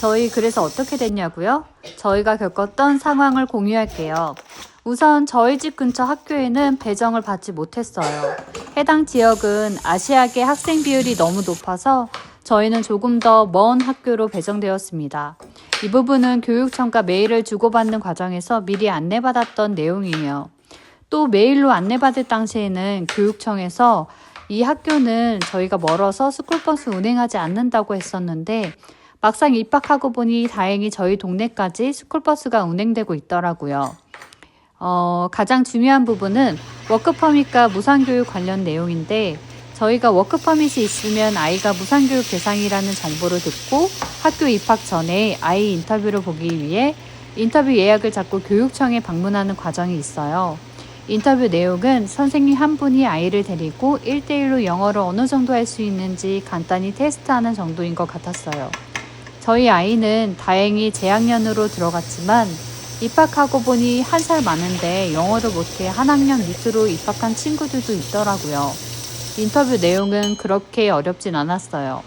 저희 그래서 어떻게 됐냐고요? 저희가 겪었던 상황을 공유할게요. 우선 저희 집 근처 학교에는 배정을 받지 못했어요. 해당 지역은 아시아계 학생 비율이 너무 높아서 저희는 조금 더 먼 학교로 배정되었습니다. 이 부분은 교육청과 메일을 주고받는 과정에서 미리 안내받았던 내용이에요. 또 메일로 안내받을 당시에는 교육청에서 이 학교는 저희가 멀어서 스쿨버스 운행하지 않는다고 했었는데 막상 입학하고 보니 다행히 저희 동네까지 스쿨버스가 운행되고 있더라고요. 어, 가장 중요한 부분은 워크퍼밋과 무상교육 관련 내용인데 저희가 워크퍼밋이 있으면 아이가 무상교육 대상이라는 정보를 듣고 학교 입학 전에 아이 인터뷰를 보기 위해 인터뷰 예약을 잡고 교육청에 방문하는 과정이 있어요. 인터뷰 내용은 선생님 한 분이 아이를 데리고 1대1로 영어를 어느 정도 할 수 있는지 간단히 테스트하는 정도인 것 같았어요. 저희 아이는 다행히 재학년으로 들어갔지만 입학하고 보니 한 살 많은데 영어를 못해 한 학년 밑으로 입학한 친구들도 있더라고요. 인터뷰 내용은 그렇게 어렵진 않았어요.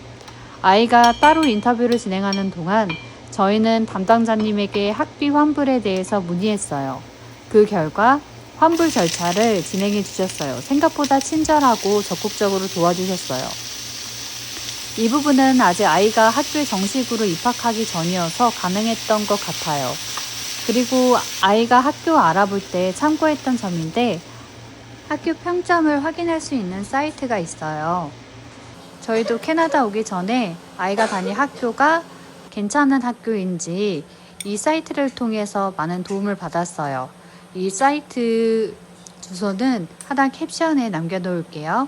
아이가 따로 인터뷰를 진행하는 동안 저희는 담당자님에게 학비 환불에 대해서 문의했어요. 그 결과 환불 절차를 진행해 주셨어요. 생각보다 친절하고 적극적으로 도와주셨어요. 이 부분은 아직 아이가 학교에 정식으로 입학하기 전이어서 가능했던 것 같아요. 그리고 아이가 학교 알아볼 때 참고했던 점인데 학교 평점을 확인할 수 있는 사이트가 있어요. 저희도 캐나다 오기 전에 아이가 다닐 학교가 괜찮은 학교인지 이 사이트를 통해서 많은 도움을 받았어요. 이 사이트 주소는 하단 캡션에 남겨놓을게요.